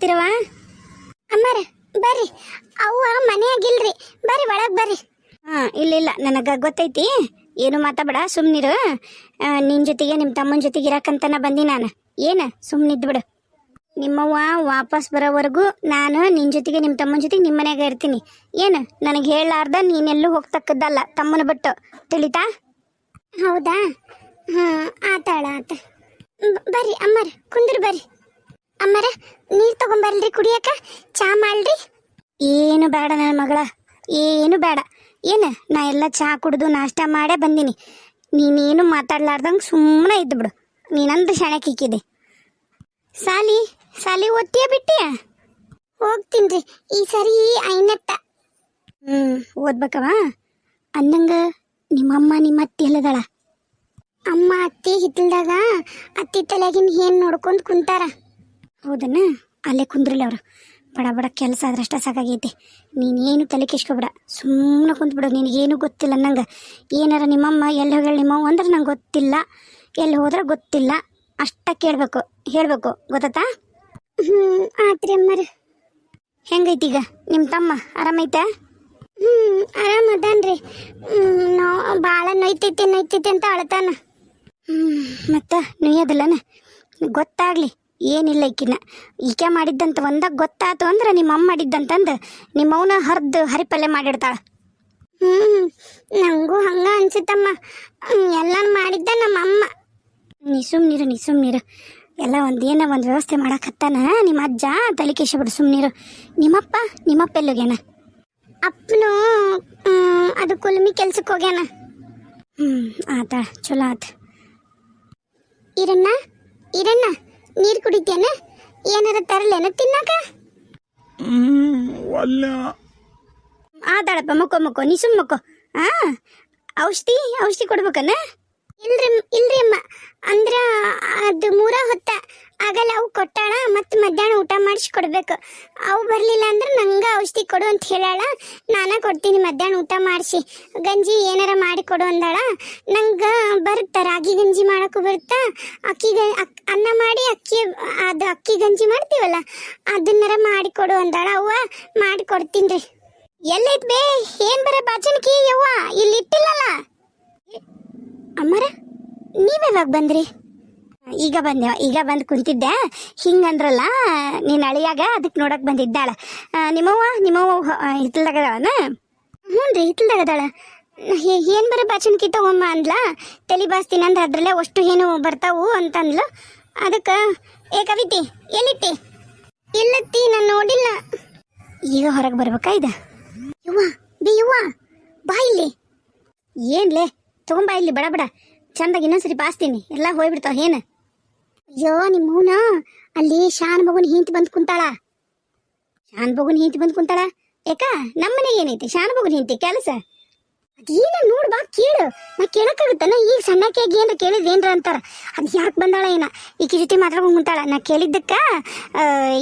ಮಾಡಕತ್ತಿರವ ಅಮ್ಮಾರ, ಬರ್ರಿ. ಅವ್ವ ಮನೆಯಾಗಿಲ್ರಿ. ಬರ್ರಿ, ಒಳಗ್ ಬರ್ರಿ. ಹಾ, ಇಲ್ಲ ಇಲ್ಲ. ನನಗೆ ಗೊತ್ತೈತಿ. ಏನು ಮಾತಾಡ ಸುಮ್ಮನಿರು ನಿನ್ನ ಜೊತೆಗೆ ನಿಮ್ಮ ತಮ್ಮನ ಜೊತೆಗೆ ಇರಕ್ಕಂತನ ಬಂದಿ ನಾನು. ಏನು ಸುಮ್ನಿದ್ ಬಿಡು ನಿಮ್ಮವ್ವ ವಾಪಸ್ ಬರೋವರೆಗೂ ನಾನು ನಿನ್ನ ಜೊತೆಗೆ ನಿಮ್ಮ ತಮ್ಮನ ಜೊತೆಗೆ ನಿಮ್ಮ ಮನ್ಯಾಗ ಇರ್ತೀನಿ. ಏನು, ನನಗೆ ಹೇಳಾರ್ದ ನೀನೆಲ್ಲೂ ಹೋಗ್ತಕ್ಕದ್ದಲ್ಲ, ತಮ್ಮನ ಬಿಟ್ಟು. ತಿಳಿತಾ? ಹೌದಾ? ಹಾ ಆತಾಳ, ಆತ. ಬರ್ರಿ, ಅಮ್ಮಾರ, ಕುಂದ್ರ ಬರ್ರಿ. ಅಮ್ಮಾರ, ನೀರ್ ತಗೊಂಬರ್ಲ್ರಿ, ಕುಡಿಯಕ? ಚಾ ಮಾಡ್ರಿ ಏನು ಬೇಡ ನನ್ನ ಮಗಳ, ಏನು ಬೇಡ. ಏನು, ನಾ ಎಲ್ಲ ಚಾ ಕುಡಿದು ನಾಷ್ಟ ಮಾಡೇ ಬಂದೀನಿ. ನೀನೇನು ಮಾತಾಡ್ಲಾರ್ದಂಗೆ ಸುಮ್ಮನೆ ಇದ್ದು ಬಿಡು ನೀನಂದು ಶಣಕ್ಕೆ ಇಕ್ಕಿದೆ ಸಾಲಿ ಸಾಲಿ ಓದ್ತೀಯ ಬಿಟ್ಟಿಯ ರೀ ಈ ಸರಿ ಐನತ್ತ. ಹ್ಞೂ ಓದ್ಬೇಕವ? ಅಂದಂಗ ನಿಮ್ಮಮ್ಮ ನಿಮ್ಮ ಅತ್ತಿ ಎಲ್ಲದಳ ಅಮ್ಮ ಅತ್ತಿ ಹಿತ್ತಲ್ದಾಗ ಅತ್ತಿ ತಲೆಗಿನ ಏನ್ ನೋಡ್ಕೊಂಡ್ ಕುಂತಾರ? ಹೌದನ? ಅಲ್ಲೇ ಕುಂದ್ರಲ್ಲ ಅವರು. ಬಡ ಬಡ ಕೆಲಸ ಆದ್ರಷ್ಟ ಸಾಕಾಗೈತಿ. ನೀನೇನು ತಲೆ ಕೆಸ್ಕೊಬೇಡ ಸುಮ್ಮನೆ ಕುಂತ್ಬಿಡು. ನಿನಗೇನು ಗೊತ್ತಿಲ್ಲ ನಂಗೆ. ಏನಾರ ನಿಮ್ಮಮ್ಮ ಎಲ್ಲಿ ಹೋಗಲಿ ನಿಮ್ಮವ್ವ ಅಂದ್ರೆ ನಂಗೆ ಗೊತ್ತಿಲ್ಲ. ಎಲ್ಲಿ ಹೋದ್ರೆ ಗೊತ್ತಿಲ್ಲ. ಅಷ್ಟ ಕೇಳಬೇಕು. ಹೇಳಬೇಕು. ಗೊತ್ತಾ ಹ್ಞೂ ಆತ್ರಿ ರೀ ಹೆಂಗೈತಿ ಈಗ? ನಿಮ್ಮ ತಮ್ಮ ಆರಾಮೈತೆ? ಹ್ಞೂ ಆರಾಮ ಹ್ಮ್ ನೋ ಭಾಳ ನೋಯ್ತೈತಿ ನೋಯ್ತೈತಿ ಅಂತ ಅಳ್ತಾನ. ಹ್ಞೂ ಮತ್ತೆ ನುಯ್ಯೋದಿಲ್ಲನ ಗೊತ್ತಾಗ್ಲಿ. ಏನಿಲ್ಲ ಈಕಿನ. ಈಕೆ ಮಾಡಿದ್ದಂತ ಒಂದಾಗ ಗೊತ್ತಾತು ಅಂದ್ರೆ ನಿಮ್ಮ ಅಮ್ಮ ಮಾಡಿದ್ದಂತಂದು ನಿಮ್ಮವನ ಹರಿದು ಹರಿಪಲ್ಲೆ ಮಾಡಿಡ್ತಾಳ. ಹ್ಮ್ ನಂಗೂ ಹಂಗ ಅನ್ಸುತ್ತಮ್ಮ. ಎಲ್ಲ ಎಲ್ಲಾನು ಮಾಡಿದ್ದ ನಮ್ಮ ಅಮ್ಮ ನೀ ಸುಮ್ನಿರು ನೀ ಸುಮ್ನಿರು. ಎಲ್ಲ ಒಂದು ಏನ ಒಂದು ವ್ಯವಸ್ಥೆ ಮಾಡಕತ್ತಾನ ನಿಮ್ಮ ಅಜ್ಜ ತಲೆ ಬಿಡು ಸುಮ್ನಿರು. ನಿಮ್ಮಪ್ಪ ನಿಮ್ಮಪ್ಪ ಎಲ್ಲೋಗ್ಯಾನ? ಅಪ್ಪನು ಅದು ಕುಲ್ಮಿ ಕೆಲ್ಸಕ್ಕೆ ಹೋಗ್ಯಾನ. ಹ್ಞೂ ಆತ ಚಲೋ ಆತ. ಇರಣ್ಣ ಇರಣ್ಣ. ನೀರ್ ಕುಡಿತೇನ ಏನಾರ ತರಲೇನ ತಿನ್ನಕ? ಹ್ಮ್ ಆದಾಳಪ್ಪ ಮಕ್ಕೋ ಮಕ್ಕೋ ನೀ ಸುಮ್ ಮಕ್ಕೋ. ಆ ಔಷಧಿ ಔಷಧಿ ಕೊಡ್ಬೇಕನ? ಇಲ್ರಿ ಇಲ್ರಿ ಅಮ್ಮ. ಅಂದ್ರ ಅದು ಮೂರ ಹೊತ್ತ ಆಗಲ್ಲ, ಅವು ಕೊಟ್ಟಾಳ, ಮತ್ತೆ ಮಧ್ಯಾಹ್ನ ಊಟ ಮಾಡಿಸಿ ಕೊಡ್ಬೇಕು. ಅವು ಬರ್ಲಿಲ್ಲ ಅಂದ್ರೆ ನಂಗ ಔಷಧಿ ಕೊಡು ಅಂತ ಹೇಳಾಳ. ನಾನ ಕೊಡ್ತೀನಿ ಮಧ್ಯಾಹ್ನ ಊಟ ಮಾಡಿಸಿ. ಗಂಜಿ ಏನಾರ ಮಾಡಿ ಕೊಡು ಅಂದಾಳ. ನಂಗೆ ಬರುತ್ತ, ರಾಗಿ ಗಂಜಿ ಮಾಡೋಕ್ಕೂ ಬರುತ್ತ? ಅಕ್ಕಿ ಗ- ಅನ್ನ ಮಾಡಿ ಅಕ್ಕಿ, ಅದು ಅಕ್ಕಿ ಗಂಜಿ ಮಾಡ್ತೀವಲ್ಲ, ಅದನ್ನಾರ ಮಾಡಿ ಕೊಡು ಅಂದಾಳ. ಅವ್ವ, ಮಾಡಿ ಕೊಡ್ತೀನಿ ಎಲ್ಲೈತ್ ಬೇ, ಏನ್ ಬರ ಬಾಚನ್ಕಿ ಯವ್ವ? ಇಲ್ಲಿ ಇಟ್ಟಿಲ್ಲಲ್ಲ? ಅಮ್ಮರ ನೀವ್ಯಾವಾಗ ಬಂದ್ರಿ? ಈಗ ಬಂದೆ, ಈಗ ಬಂದು ಕುಂತಿದ್ದೆ. ಹಿಂಗಂದ್ರಲ್ಲ, ನೀನು ಅಳಿಯಾಗ ಅದಕ್ಕೆ ನೋಡಕ್ ಬಂದಿದ್ದಾಳ. ನಿಮ್ಮವ್ವ ನಿಮ್ಮವ್ವ ಹಿತ್ತಲ್ದಾಗದವನ ಹ್ಞೂ ರೀ ಹಿತ್ತಲ್ದಾಗದಾಳ ಏನ್ ಬರ ಬಾಚನ್ಕಿ ತಗೊಂಬ ಅಂದ್ಲ? ತಲಿ ಬಾಸ್ತೀನಿ ಅಂದ್ರ ಅದ್ರಲ್ಲೇ ಅಷ್ಟು ಏನು ಬರ್ತಾವು ಅಂತಂದ್ಲು. ಅದಕ್ಕೆ, ಏ ಕವಿತಿ, ಎಲ್ಲಿಟ್ಟಿ? ಇಲ್ಲತ್ತಿ ನಾನು ನೋಡಿಲ್ಲ. ಈಗ ಹೊರಗೆ ಬರ್ಬೇಕಾ ಇದ? ಯುವ ಬಿ ಯುವ ಬಾ ಇಲ್ಲಿ. ಏನ್ಲೇ, ತಗೊಂಬಾ ಇಲ್ಲಿ, ಬಡ ಬಡ. ಚಂದಾಗಿ ಇನ್ನೊಂದ್ಸರಿ ಬಾಸ್ತೀನಿ. ಎಲ್ಲ ಹೋಗ್ಬಿಡ್ತಾವ, ಏನು? ಅಯ್ಯೋ ನಿಮ್ಮವ್ನ ಅಲ್ಲಿ ಶಾನ್ ಮಗುನ್ ಹಿಂತಿ ಬಂದ್ ಕುಂತಾಳ. ಶಾನ್ ಬಗುನ್ ಹಿಂತಿ ಬಂದು ಕುಂತಾಳ? ಯಾಕ ನಮ್ಮನೆ ಏನೈತಿ? ಶಾನ್ ಬಗುನ್ ಹಿಂತಿ ಕೆಲಸ? ಅದೇನ ನೋಡ್ ಬಾ, ಕೇಳು. ನಾ ಕೇಳಕ್ಕಾಗುತ್ತಾನ? ಈಗ ಸಣ್ಣಕ್ಕಾಗಿ ಏನ್ರ ಕೇಳಿದ್ ಏನ್ರ ಅಂತಾರ. ಅದ್ ಯಾಕೆ ಬಂದಾಳ ಏನ? ಈಕಿ ಜೊತೆ ಮಾತಾಡ್ಕೊಂಡ್ ಕುಂತಾಳ. ನಾ ಕೇಳಿದ್ದಕ್ಕ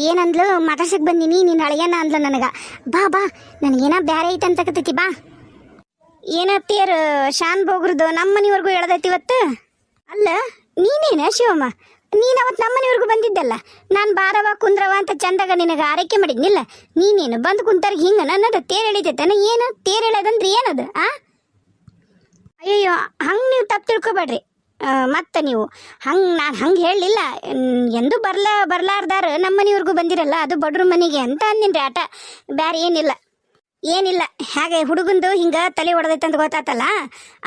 ಏನಂದ್ಲು, ಮಾತಾಡ್ಸಕ್ ಬಂದಿನಿ, ನೀನ್ ಅಳಿಯನ ಅಂದ್ಲ ನನಗ. ಬಾ ಬಾ, ನನಗೇನ ಬ್ಯಾರೆ ಐತೆ ಅಂತಕತೈತಿ ಬಾ. ಏನತ್ತೀರ ಶಾನ್ ಬೋಗ್ರದ್ದು ನಮ್ಮ ಮನೆವರೆಗೂ ಹೇಳ್ದೈತಿ ಇವತ್ತು? ಅಲ್ಲ, ನೀನೇನ ಶಿವಮ್ಮ? ನೀನು ಅವತ್ತು ನಮ್ಮ ಮನೆವರೆಗೂ ಬಂದಿದ್ದಲ್ಲ? ನಾನು ಬಾರವ ಕುಂದ್ರವ ಅಂತ ಚಂದಾಗ ನಿನಗೆ ಆರೈಕೆ ಮಾಡಿದ್ನಿಲ್ಲ ನೀನೇನು ಬಂದು ಕುಂತಾರ ಹಿಂಗೆ ನನ್ನದು ತೇರ್ ಏನು? ತೇರ್ ಎಳೆದಂದ್ರೆ ಏನದು, ಆ? ಅಯ್ಯಯ್ಯೋ, ಹಂಗೆ ನೀವು ತಪ್ಪು ತಿಳ್ಕೊಬೇಡ್ರಿ. ಮತ್ತೆ ನೀವು, ಹಂಗೆ ನಾನು ಹಂಗೆ ಹೇಳಲಿಲ್ಲ. ಎಂದು ಬರ್ಲಾ, ಬರ್ಲಾರ್ದಾರ ನಮ್ಮ ಮನೆವರೆಗೂ ಬಂದಿರಲ್ಲ, ಅದು ಬಡ್ರ ಮನೆಗೆ ಅಂತ ಅಂದಿನ್ರಿ ಆಟ. ಬೇರೆ ಏನಿಲ್ಲ. ಏನಿಲ್ಲ, ಹಾಗೆ ಹುಡುಗಂದು ಹಿಂಗೆ ತಲೆ ಹೊಡೆದೈತೆ ಅಂತ ಗೊತ್ತಾತಲ್ಲ?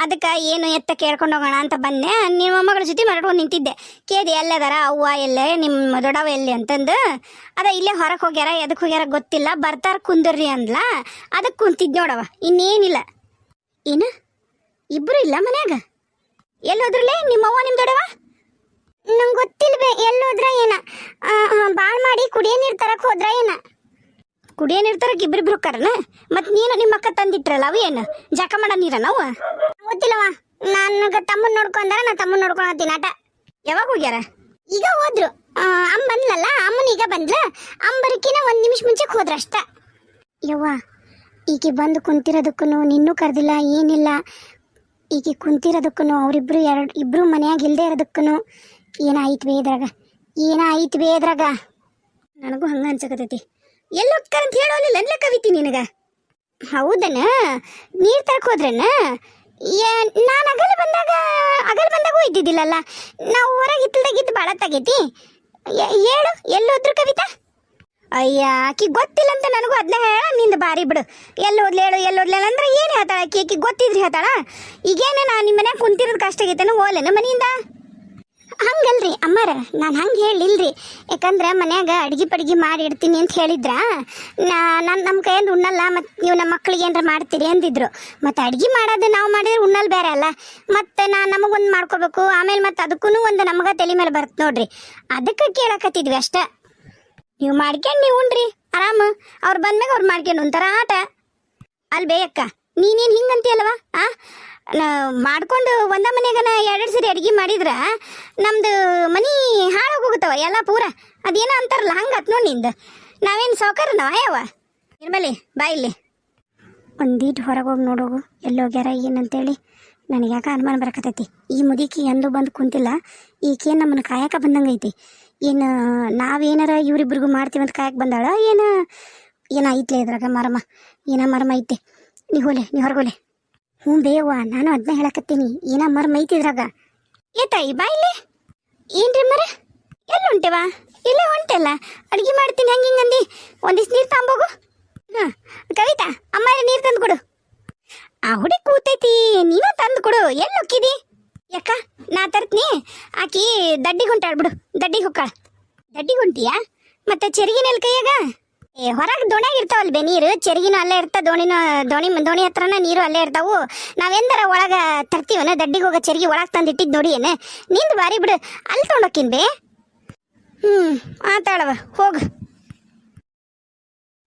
ಅದಕ್ಕೆ ಏನು ಎತ್ತ ಕೇಳ್ಕೊಂಡು ಹೋಗೋಣ ಅಂತ ಬಂದೆ. ನಿಮ್ಮ ಮಗಳ ಜೊತೆ ಮಾರಾಡ್ಕೊಂಡು ನಿಂತಿದ್ದೆ. ಕೇದಿ, ಎಲ್ಲದಾರ ಅವ್ವ ಎಲ್ಲೇ, ನಿಮ್ಮ ದೊಡ್ಡವ ಎಲ್ಲಿ? ಅಂತಂದು. ಅದ ಇಲ್ಲೇ ಹೊರಗೆ ಹೋಗ್ಯಾರ ಎದಕ್ಕೆ ಹೋಗ್ಯಾರ ಗೊತ್ತಿಲ್ಲ. ಬರ್ತಾರ ಕುಂದಿರ್ರಿ ಅಂದ್ಲ. ಅದಕ್ಕೆ ಕುಂತಿದ್ ನೋಡವ ಇನ್ನೇನಿಲ್ಲ. ಏನು? ಇಬ್ರು ಇಲ್ಲ ಮನ್ಯಾಗ? ಎಲ್ಲೋದ್ರಲ್ಲೇ ನಿಮ್ಮವ್ವ ನಿಮ್ಮ ದೊಡ್ಡವ? ನಂಗೆ ಗೊತ್ತಿಲ್ವೇ ಎಲ್ಲೋದ್ರ ಏನ? ಬಾಳ್ ಮಾಡಿ ಕುಡಿಯೋ ನೀರು ತರಕ್ ಹೋದ್ರ ಏನ? ಕುಡಿಯೋ ನೀರು ಇಬ್ರು ಇಬ್ರಿಬ್ರು ಕರನ ಮತ್ತು ನೀನು ನಿಮ್ಮ ಅಕ್ಕ ತಂದಿಟ್ರಲ್ಲ ಅವು ಏನು? ಜಾಕ ಮಾಡೋ ನೀರ ನಾವು? ಗೊತ್ತಿಲ್ಲವ ನನಗೆ ತಮ್ಮನ್ ನೋಡ್ಕೊಂಡಾರ ನಾ ತಮ್ಮನ್ ನೋಡ್ಕೊಳತ್ತೀನಿ ಆಟ. ಯಾವಾಗ ಹೋಗ್ಯಾರ? ಈಗ ಹೋದ್ರು. ಅಮ್ಮ ಬಂದ್ಲಲ್ಲ ಅಮ್ಮನ ಈಗ ಬಂದ್ಲ. ಅಂಬರಿಕಿನ ಒಂದ್ ನಿಮಿಷ ಮುಂಚೆ ಹೋದ್ರ ಅಷ್ಟ. ಯವ್ವ ಈಕೆ ಬಂದು ಕುಂತಿರೋದಕ್ಕೂ ನಿನ್ನೂ ಕರೆದಿಲ್ಲ ಏನಿಲ್ಲ. ಈಕೆ ಕುಂತಿರೋದಕ್ಕೂ ಅವರಿಬ್ರು ಎರಡು ಇಬ್ರು ಮನೆಯಾಗ ಇಲ್ಲದೆ ಇರೋದಕ್ಕೂ ಏನಾಯ್ತು ಬೇ ಇದ್ರಾಗ? ಏನಾಯ್ತು ಬೇ ಇದ್ರಾಗ? ನನಗೂ ಹಂಗೆ ಅನ್ಸಕತೈತಿ ಎಲ್ಲಿ ಹೋಗ್ತಾರ ಅಂತ ಹೇಳೋಲಿಲ್ಲ ಅನ್ಲ ಕವಿತಿ ನಿನಗ? ಹೌದನ? ನೀರ್ ತರಕ್ ಹೋದ್ರನ? ನಾನು ಅಗಲ ಬಂದಾಗ, ಅಗಲ ಬಂದಾಗೂ ಇದ್ದಿದ್ದಿಲ್ಲಲ್ಲ? ನಾವು ಹೊರಗೆ ಹಿತ್ತಲ್ದಾಗಿದ್ದು ಭಾಳ ತಗೈತಿ. ಹೇಳು, ಎಲ್ಲೋದ್ರು ಕವಿತಾ? ಅಯ್ಯ, ಆಕಿ ಗೊತ್ತಿಲ್ಲ ಅಂತ ನನಗೂ ಅದನ್ನ ಹೇಳ, ನಿಂದ ಬಾರಿ ಬಿಡು. ಎಲ್ಲ ಓದ್ಲಿ ಹೇಳು ಎಲ್ಲಿ ಓದ್ಲಿಲ್ಲ ಅಂದ್ರೆ ಏನು ಹೇಳ್ತಾಳ ಆಕಿ? ಆಕಿ ಗೊತ್ತಿದ್ರಿ ಹೇಳ್ತಾಳ? ಈಗೇನ ನಾನು ನಿಮ್ಮ ಮನ್ಯಾಗ ಕುಂತಿರೋದು ಕಷ್ಟ ಆಗೈತೇನು ಓಲೇನ ಮನೆಯಿಂದ? ಹಂಗಲ್ರಿ ಅಮ್ಮಾರ, ನಾನು ಹಂಗೆ ಹೇಳಿಲ್ರಿ. ಯಾಕಂದ್ರೆ ಮನ್ಯಾಗ ಅಡ್ಗೆ ಪಡ್ಗೆ ಮಾಡಿ ಇಡ್ತೀನಿ ಅಂತ ಹೇಳಿದ್ರ ನಾನು ನಮ್ಮ ಕೈಯಿಂದ ಉಣ್ಣಲ್ಲ ಮತ್ತು ನೀವು ನಮ್ಮ ಮಕ್ಳಿಗೆ ಏನಾರ ಮಾಡ್ತೀರಿ ಅಂದಿದ್ರು. ಮತ್ತು ಅಡ್ಗೆ ಮಾಡೋದು ನಾವು ಮಾಡಿದ್ರೆ ಉಣ್ಣಲ್ ಬೇರೆ ಅಲ್ಲ. ಮತ್ತು ನಾನು ನಮಗೊಂದು ಮಾಡ್ಕೋಬೇಕು, ಆಮೇಲೆ ಮತ್ತು ಅದಕ್ಕೂ ಒಂದು ನಮಗೆ ತಲೆ ಮೇಲೆ ಬರುತ್ತೆ ನೋಡ್ರಿ. ಅದಕ್ಕೆ ಕೇಳಕತ್ತಿದ್ವಿ ಅಷ್ಟೇ. ನೀವು ಮಾಡ್ಕೊಂಡು ನೀವು ಉಣ್ರಿ, ಆರಾಮ. ಅವ್ರು ಬಂದಾಗ ಅವ್ರು ಮಾಡ್ಕೊಂಡು ಒಂಥರ ಆಟ. ಅಲ್ಲಿ ಬೇಯಕ್ಕ ನೀನೇನು ಹಿಂಗಂತೀಯಲ್ವ ಆ? ಮಾಡ್ಕೊಂಡು ಒಂದ ಮನೆಗನ ಎರಡೆರಡು ಸರಿ ಅಡ್ಗೆ ಮಾಡಿದ್ರ ನಮ್ದು ಮನಿ ಹಾಳಾಗೋಗುತ್ತವ ಎಲ್ಲ ಪೂರ. ಅದೇನೋ ಅಂತಾರಲ್ಲ ಹಂಗತ್ ನೋಡಿ ನಿಂದ. ನಾವೇನು ಸೌಕರ್ ಯಾವ ನಿರ್ಮಲಿ ಬಾ ಇಲ್ಲಿ. ಒಂದೀಟ್ ಹೊರಗೆ ಹೋಗಿ ನೋಡೋಗು ಎಲ್ಲೋಗ್ಯಾರ ಏನಂತೇಳಿ. ನನಗೆ ಯಾಕೆ ಅನುಮಾನ ಬರಕತ್ತೈತಿ? ಈ ಮುದುಕಿ ಎಂದು ಬಂದು ಕುಂತಿಲ್ಲ, ಈಕೇನು ನಮ್ಮನ್ನು ಕಾಯಕ ಐತಿ ಏನು, ನಾವೇನಾರ ಇವ್ರಿಬ್ರಿಗೂ ಮಾಡ್ತೀವಿ ಅಂತ ಕಾಯಕ್ಕೆ ಬಂದಾಳ, ಏನು? ಏನ ಇದ್ರಾಗ ಮರಮ? ಏನ ಮರಮ ಐತೆ? ನೀ ಹೋಲೆ, ನೀ ಹೊರಗೋಲೆ ಹ್ಞೂ ಬೇವ ನಾನು ಅದನ್ನ ಹೇಳಕತ್ತೀನಿ. ಏನ ಮರ ಮೈತಿದ್ರಾಗ ಏ ತಾಯಿ, ಬಾ ಇಲ್ಲಿ. ಏನ್ರಿ ಮರ? ಎಲ್ಲ ಹೊಂಟೆವ ಇಲ್ಲೇ ಹೊಂಟೆಲ್ಲ ಅಡ್ಗೆ ಮಾಡ್ತೀನಿ, ಹಂಗೆ ಹಿಂಗಂದು ಒಂದಿಷ್ಟು ನೀರು ತಗೊಂಬೋಗು ಹಾಂ, ಕವಿತಾ ಅಮ್ಮ ನೀರು ತಂದು ಕೊಡು. ಆ ಹುಡಿ ಕೂತೈತಿ, ನೀನು ತಂದು ಕೊಡು. ಎಲ್ಲಿ ಹೊಕ್ಕಿದಿ ಯಾಕ, ನಾ ತರ್ತೀನಿ? ಆಕಿ ದಡ್ಡಿಗೆ ಹೊಂಟಾಳ ಬಿಡು, ದಡ್ಡಿಗೆ ಹೊಕ್ಕಾಳ. ದಡ್ಡಿಗೆ ಹೊಂಟಿಯಾ? ಮತ್ತೆ ಚೆರಿಗಿನ ಎಲ್ಲಿ ಕೈಯಾಗ? ಹೊರಗೆ ದೋಣಿಯಾಗ ಇರ್ತಾವಲ್ ಬೇ ನೀರು? ಚೆರಿಗಿನೂ ಅಲ್ಲೇ ಇರ್ತಾ, ದೋಣಿನ, ದೋಣಿ ದೋಣಿ ಹತ್ರನ ನೀರು ಅಲ್ಲೇ ಇರ್ತಾವು. ನಾವೆಂದರ ಒಳಗ ತರ್ತೀವನ ದಡ್ಡಿಗೆ ಹೋಗೋ ಚೆರಿಗೆ ಒಳಗೆ ತಂದು ಇಟ್ಟಿದ್ದು ನೋಡಿ ಏನ? ನಿಂದು ಬಾರಿ ಬಿಡು, ಅಲ್ಲಿ ತೊಗೊಂಡೋಕಿನ್ ಬೇ ಹ್ಞೂ ಆತಾಳವ ಹೋಗು.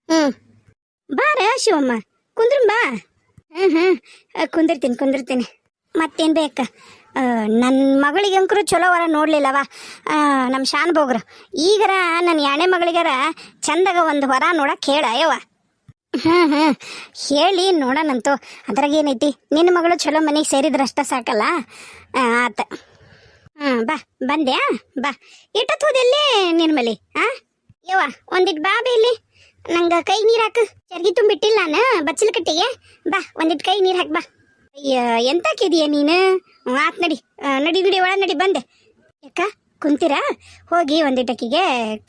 ಹ್ಞೂ ಬಾರ ಶಿವಮ್ಮ ಕುಂದ್ರ ಬಾ. ಹ್ಞೂ ಹ್ಞೂ ಕುಂದಿರ್ತೀನಿ ಕುಂದಿರ್ತೀನಿ. ಮತ್ತೇನು ಬೇಕ? ನನ್ನ ಮಗಳಿಗೆ ಅಂಕರು ಚಲೋ ವರ ನೋಡ್ಲಿಲ್ಲವ? ನಮ್ಮ ಶಾನ್ ಬೋಗ್ರ. ಈಗರ ನನ್ನ ಯಾಣೆ ಮಗಳಿಗರ ಚಂದಾಗ ಒಂದು ವರ ನೋಡಕ್ಕೆ ಹೇಳ ಯವ್ವ ಹ್ಞೂ ಹೇಳಿ ನೋಡೋಣಂತು ಅದ್ರಾಗ ಏನೈತಿ? ನಿನ್ನ ಮಗಳು ಚಲೋ ಮನೆಗೆ ಸೇರಿದ್ರಷ್ಟ ಸಾಕಲ್ಲ? ಆತ. ಹ್ಮ್, ಬಾ. ಬಂದ್ಯಾ? ಬಾ. ಇಟ್ಟತ್ ಹೋದೆಲ್ಲೇ ನಿರ್ಮಲಿ ಆ? ಯವ್ವ, ಒಂದಿಟ್ ಬಾ, ಬೇ ಇಲ್ಲಿ. ನಂಗೆ ಕೈ ನೀರು ಹಾಕು. ಚರ್ಗಿ ತುಂಬಿಟ್ಟಿಲ್ಲ ನಾನು ಬಚ್ಚಲ ಕಟ್ಟಿಗೆ ಬಾ, ಒಂದಿಟ್ ಕೈ ನೀರು ಹಾಕ್, ಬಾ. ಅಯ್ಯ ಎಂತಾಕಿದೀಯ ನೀನು? ಆತ್ ನಡಿ. ನಡಿ ನಡಿ ಒಳ ನಡಿ, ಬಂದೆ. ಯಾಕ? ಕುಂತೀರಾ? ಹೋಗಿ ಒಂದಿಟ್ಟಕ್ಕಿಗೆ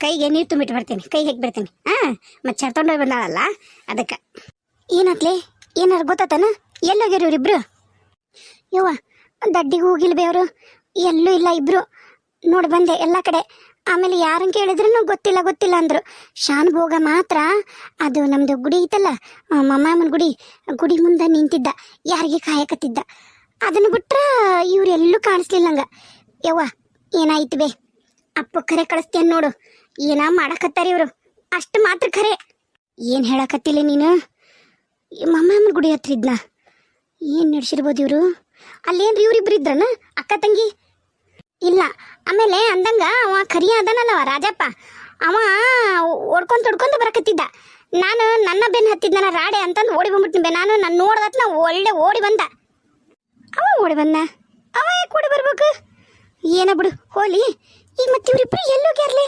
ಕೈಗೆ ನೀರು ತುಂಬಿಟ್ಟು ಬರ್ತೀನಿ. ಕೈ ಹೇಗೆ ಬರ್ತೀನಿ ಹಾಂ ಮತ್ತೆ ಚರ್ಕೊಂಡೋಗಿ ಬಂದಾಳಲ್ಲ, ಅದಕ್ಕೆ. ಏನಾತ್ಲೆ ಏನಾರು ಗೊತ್ತಾತನ? ಎಲ್ಲೋಗ್ಯಾರ ಇವ್ರಿಬ್ರು ಯವ್ವ, ದಡ್ಡಿಗೆ ಹೋಗಿಲ್ಬೇ ಅವರು? ಎಲ್ಲೂ ಇಲ್ಲ ಇಬ್ರು. ನೋಡಿ ಬಂದೆ, ಎಲ್ಲ ಕಡೆ. ಆಮೇಲೆ ಯಾರನ್ನ ಕೇಳಿದ್ರೂ ಗೊತ್ತಿಲ್ಲ ಗೊತ್ತಿಲ್ಲ ಅಂದ್ರು. ಶಾನ್ ಭೋಗ ಮಾತ್ರ ಅದು ನಮ್ಮದು ಗುಡಿ ಐತಲ್ಲ ಮಮ್ಮನ ಮಮ್ಮಮ್ಮನ ಗುಡಿ ಗುಡಿ ಮುಂದೆ ನಿಂತಿದ್ದ, ಯಾರಿಗೆ ಕಾಯಕತ್ತಿದ್ದ. ಅದನ್ನು ಬಿಟ್ರ ಇವ್ರೆಲ್ಲೂ ಕಾಣಿಸ್ಲಿಲ್ಲ ಹಂಗ ಯವ್ವ, ಏನಾಯ್ತು ಬೇ? ಅಪ್ಪ ಕರೆ ಕಳಿಸ್ತೇನೆ ನೋಡು. ಏನ ಮಾಡಕತ್ತಾರ ಇವರು? ಅಷ್ಟು ಮಾತ್ರ ಖರೆ ಏನು ಹೇಳಕತ್ತಿಲ್ಲ ನೀನು? ಮಮ್ಮಮ್ಮನ ಗುಡಿ ಹತ್ರ ಇದ್ನ. ಏನು ನಡ್ಸಿರ್ಬೋದು ಇವರು? ಅಲ್ಲೇನ್ರಿ ಇವ್ರಿಬ್ರು ಇದ್ರನ? ಅಕ್ಕ ತಂಗಿ? ಇಲ್ಲ, ಆಮೇಲೆ ಅಂದಂಗ ಅವ ಕರಿ ಅದನಲ್ಲವ ರಾಜಪ್ಪ. ಅವ ಓಡ್ಕೊಂಡ್ ತೊಡ್ಕೊಂಡು ಬರಕತ್ತಿದ್ದ. ನಾನು ನನ್ನ ಬೆನ್ ಹತ್ತಿದ್ನ ರಾಡೆ ಅಂತಂದು ಓಡಿ ಬಂದ್ಬಿಟ್ಟಿನ ನಾನು ನನ್ನ ನೋಡ್ದತ್ ನಾ ಒಳ್ಳೆ ಓಡಿ ಬಂದ. ಅವ ಓಡಿ ಬಂದ ಅವ ಯಾಕೆ ಓಡಿ ಬರ್ಬೇಕು? ಏನ ಬಿಡು, ಹೋಲಿ. ಈಗ ಮತ್ತೆ ಇವ್ರಿಬ್ರು ಎಲ್ಲೋಗ್ಯಾರ್ಲೆ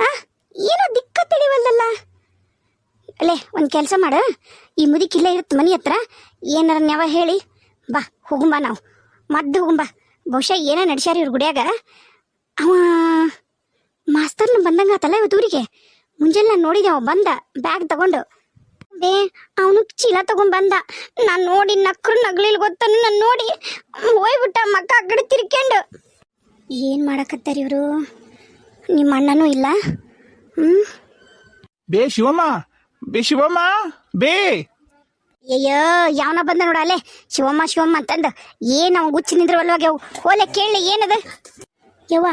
ಆ? ಏನೋ ದಿಕ್ಕ ತಿಳಿವಲ್ಲ ಅಲ್ಲೇ ಒಂದು ಕೆಲಸ ಮಾಡು. ಈ ಮುದಿಕಿಲ್ಲ ಇರುತ್ತೆ ಮನೆ ಹತ್ರ. ಏನಾರ ನೆವ ಹೇಳಿ. ಬಾ, ಹೋಗುಂಬ ನಾವು. ಮದ್ದು ಹೋಗುಂಬ. ಬಹುಶಃ ಏನೋ ನಡ್ಸ್ಯಾರ ಇವ್ರ ಗುಡಿಯಾಗ? ಅವ ಮಾಸ್ತರ್ನ ಬಂದಂಗ ಆತಲ್ಲ ಇವತ್ತು ಊರಿಗೆ? ಮುಂಜಾನೆ ನಾನು ನೋಡಿದೆ ಅವ ಬಂದ, ಬ್ಯಾಗ್ ತಗೊಂಡು. ಬೇ, ಅವನು ಚೀಲ ತಗೊಂಡ್ ಬಂದ. ನಾನು ನೋಡಿ ನಕ್ರು ನಗ್ಲಿಲ್ ಗೊತ್ತನು ನಾನು ನೋಡಿ ಹೋಯ್ಬಿಟ್ಟ ಮಕ್ಕ ಆ ಕಡೆ ತಿರ್ಕೊಂಡು ಏನು ಮಾಡಕತ್ತಾರ ಇವರು? ನಿಮ್ಮ ಅಣ್ಣನೂ ಇಲ್ಲ? ಹ್ಞೂ ಬೇ ಶಿವಮ್ಮ ಬೇ ಶಿವಮ್ಮ, ಬೇ. ಅಯ್ಯೋ ಯಾವನ ಬಂದ ನೋಡ ಅಲ್ಲೇ. ಶಿವಮ್ಮ ಶಿವಮ್ಮ ಅಂತಂದ. ಏನು ಅವ ಹುಚ್ಚು ನಿಂದ್ರವಲ್ವಾಗ ಹೋಲೆ ಕೇಳಿ ಏನದ? ಯವ್ವ,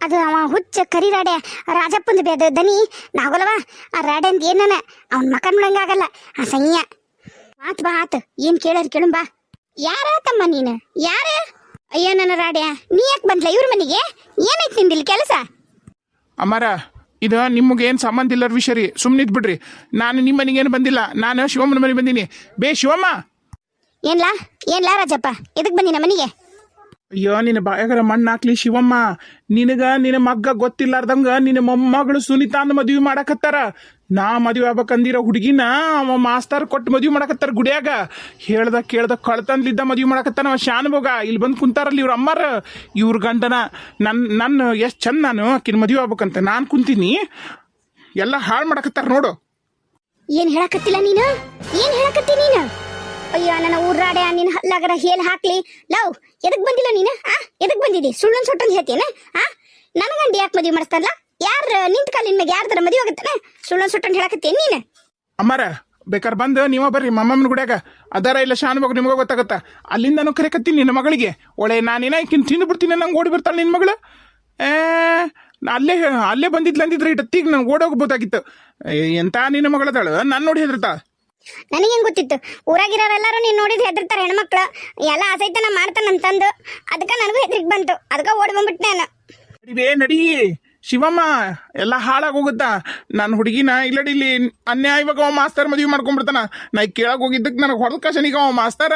ಅದು ಅವ ಹುಚ್ಚ ಕರಿ ರಾಡೆ ರಾಜಪ್ಪಂದ ಬೇದ ದನಿ, ನಾಗೋಲವ. ಆ ರಾಡೆ ಅಂತ ಏನನ? ಅವನ ಮಕ ನೋಡಂಗಾಗಲ್ಲ ಆ ಸಂಯ್ಯ. ಆತ್ ಬಾ, ಆತ್. ಏನ್ ಕೇಳರ್ ಕೇಳು ಬಾ. ಯಾರ ತಮ್ಮ ನೀನು? ಯಾರ? ಅಯ್ಯೋ, ನನ್ನ ರಾಡ್ಯ ನೀ ಯಾಕೆ ಬಂದ್ಲ ಇವ್ರ ಮನೆಗೆ? ಏನೈತಿ ನಿಂದಿಲ್ಲಿ ಕೆಲಸ? ಅಮ್ಮಾರ ಇದು ನಿಮಗೇನು ಏನು ಸಂಬಂಧ ಇಲ್ಲರ ವಿಷಯ ರೀ? ಸುಮ್ಮನಿದ್ ಬಿಡ್ರಿ. ನಾನು ನಿಮ್ಮ ಮನೆಗೇನು ಬಂದಿಲ್ಲ. ನಾನು ಶಿವಮ್ಮನ ಮನೆಗೆ ಬಂದೀನಿ. ಬೇ ಶಿವಮ್ಮ! ಏನ್ಲಾ? ಏನ್ಲಾ ರಾಜಪ್ಪ? ಇದಕ್ಕೆ ಬಂದಿನ ಮನೆಗೆ? ಅಯ್ಯೋ ನಿನ್ನ ಬಾಯಾಗರ ಮಣ್ಣು ಹಾಕ್ಲಿ ಶಿವಮ್ಮ. ನಿನಗ ನಿನ್ನ ಮಗ್ಗ ಗೊತ್ತಿಲ್ಲಾರ್ದಂಗ ನಿನ್ನ ಮೊಮ್ಮಗಳು ಸುನೀತಾ ಅಂದ ಮದುವೆ ಮಾಡಕತ್ತಾರ. ನಾ ಮದುವೆ ಆಗ್ಬೇಕಂದಿರೋ ಹುಡುಗಿನ ಅವ ಮಾಸ್ತರ್ ಕೊಟ್ಟು ಮದುವೆ ಮಾಡಕತ್ತಾರ ಗುಡಿಯಾಗ. ಹೇಳ್ದ ಕೇಳ್ದ ಕಳ್ತಂದ್ಲಿದ್ದ ಮದುವೆ ಮಾಡಕತ್ತಾನ ಅವ ಶಾನುಭೋಗ ಇಲ್ಲಿ ಬಂದು ಕುಂತಾರಲ್ಲ ಇವ್ರ ಅಮ್ಮಾರ. ಇವ್ರ ಗಂಡನ ನನ್ನ ನನ್ನ ಎಷ್ಟು ಚಂದ ನಾನು ಆಕಿನ ಮದುವೆ ಆಗ್ಬೇಕಂತ ನಾನು ಕುಂತೀನಿ. ಎಲ್ಲ ಹಾಳು ಮಾಡಕತ್ತಾರ ನೋಡು. ಏನ್ ಹೇಳಕತ್ತಿಲ್ಲ ನೀನು? ಏನ್ ಹೇಳಕತ್ತಿ ನೀನು? ಅಯ್ಯೋ, ನನ್ನ ಊರಾಡೆ ನಿನ್ನ ಹಲ್ಲಾಗರ ಹೇಲ್ ಹಾಕ್ಲಿ. ಲವ್, ಎದಕ್ ಬಂದಿಲ್ಲ ನೀನು, ಆ? ಎದಕ್ ಬಂದಿದ್ದಿ ಸುಳ್ಳನ್ ಸೊಟ್ಟನ್ ಹೇಳ್ತೇನೆ ಆ? ನನ್ನ ಗಂಡ ಯಾಕೆ ಮದುವೆ ಮಾಡಿಸ್ತಾರಲ್ಲ ಯಾರ ನಿಂತ ಕಾಲಿನ ಮ್ಯಾಗ ಯಾರ್ದಾರ ಮದುವೆ ಆಗತ್ತಾನೆ? ಸುಳ್ಳೊಂದ್ ಸುಟ್ಟನ್ ಹೇಳಕತ್ತೇನ್ ನೀನು? ಅಮ್ಮಾರ ಬೇಕಾರ್ ಬಂದು ನೀವ ಬರ್ರಿ ಮಮ್ಮಮ್ಮನ ಗುಡಿಯಾಗ. ಅದಾರ ಇಲ್ಲ ಶಾನ್ಭೋಗ ನಿಮಗ ಗೊತ್ತಾಗತ್ತ? ಅಲ್ಲಿಂದನು ಕರೆಕತ್ತೀನಿ ನಿನ್ನ ಮಗಳಿಗೆ. ಒಳ್ಳೆ ನಾನೇನ ಈಕಿನ ತಿಂದು ಬಿಡ್ತೀನಿ ನಂಗೆ ಓಡಿ ಬರ್ತಾಳೆ ನಿನ್ನ ಮಗಳು. ಏ ಅಲ್ಲೇ ಅಲ್ಲೇ ಬಂದಿದ್ಲ ಅಂದಿದ್ರೆ ಇಟ್ಟತ್ತೀಗ ನಂಗೆ ಓಡೋಗ್ಬೋದಾಗಿತ್ತು ಎಂತ ನಿನ್ನ ಮಗಳದಾಳು? ನಾನು ನೋಡಿ ಹೆದರ್ತಾ? ನನಗೇನು ಗೊತ್ತಿತ್ತು? ಊರಾಗಿರೋರೆಲ್ಲರೂ ನೀನು ನೋಡಿದ್ ಹೆದರ್ತಾರೆ ಹೆಣ್ಮಕ್ಳು. ಎಲ್ಲ ಆಸೈತನ ಮಾಡ್ತಾನಂತಂದು. ಅದಕ್ಕೆ ನನಗೂ ಹೆದ್ರಿಕೆ ಬಂತು. ಅದಕ್ಕೆ ಓಡಿ ಬಂದ್ಬಿಟ್ಟೆ ನಾನು. ನಡಿ. ಶಿವಮ್ಮ, ಎಲ್ಲ ಹಾಳಾಗಿ ಹೋಗುತ್ತಾ? ನನ್ನ ಹುಡುಗಿನ ಇಲ್ಲಿ ಅನ್ಯಾಯವಾಗ ಅವ ಮಾಸ್ತರ್ ಮದುವೆ ಮಾಡ್ಕೊಂಡ್ಬಿಡ್ತಾನ. ನಾ ಕೇಳಕ್ ಹೋಗಿದ್ದಕ್ಕೆ ನನಗೆ ಹೊಡೆದ ಕಶನಿಗ ಅವ ಮಾಸ್ತರ.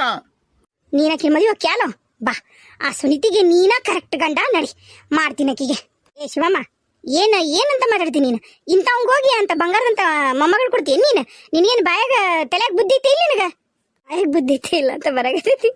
ನೀನಕ್ಕೆ ಮದುವೆ ಕ್ಯಾಲೋ ಬಾ, ಆ ಸುನಿತಿಗೆ ನೀನ ಕರೆಕ್ಟ್ ಗಂಡ ನಡಿ, ಮಾಡ್ತೀನಿ ಆಕಿಗೆ ಏ ಶಿವಮ್ಮ, ಏನ, ಏನಂತ ಮಾತಾಡ್ತೀನಿ ನೀನು? ಇಂಥವಂಗೆ ಹೋಗಿ ಅಂತ ಬಂಗಾರದಂತ ಮೊಮ್ಮಗಳು ಕೊಡ್ತೀನಿ ನೀನು? ನಿನಗೇನು ಬಾಯಾಗ ತಲೆಯಾಗ ಬುದ್ಧಿ ಇಲ್ಲ ನಿನಗ? ಬಾಯಾಗ ಬುದ್ಧಿ ಇಲ್ಲ ಅಂತ ಬರಾಗತೈತಿ